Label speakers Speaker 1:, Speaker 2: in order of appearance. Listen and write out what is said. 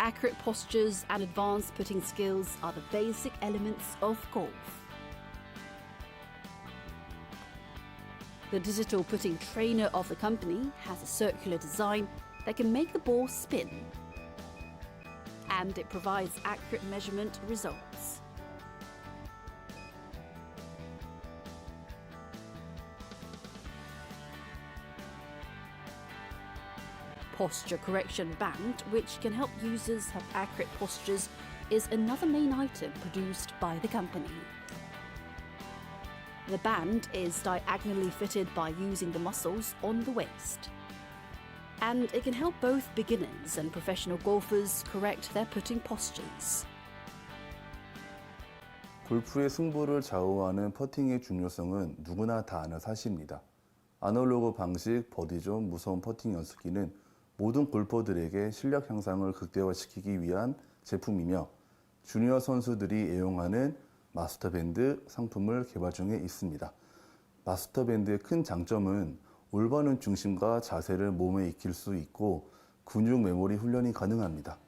Speaker 1: Accurate postures and advanced putting skills are the basic elements of golf. The digital putting trainer of the company has a circular design that can make the ball spin. And it provides accurate measurement results. Posture correction band, which can help users have accurate postures, is another main item produced by the company. The band is diagonally fitted by using the muscles on the waist. And it can help both beginners and professional golfers correct their putting postures.
Speaker 2: 골프의 승부를 좌우하는 퍼팅의 중요성은 누구나 다 아는 사실입니다. 아날로그 방식 버디존 무서운 퍼팅 연습기는 모든 골퍼들에게 실력 향상을 극대화시키기 위한 제품이며 주니어 선수들이 애용하는 마스터밴드 상품을 개발 중에 있습니다. 마스터밴드의 큰 장점은 올바른 중심과 자세를 몸에 익힐 수 있고 근육 메모리 훈련이 가능합니다.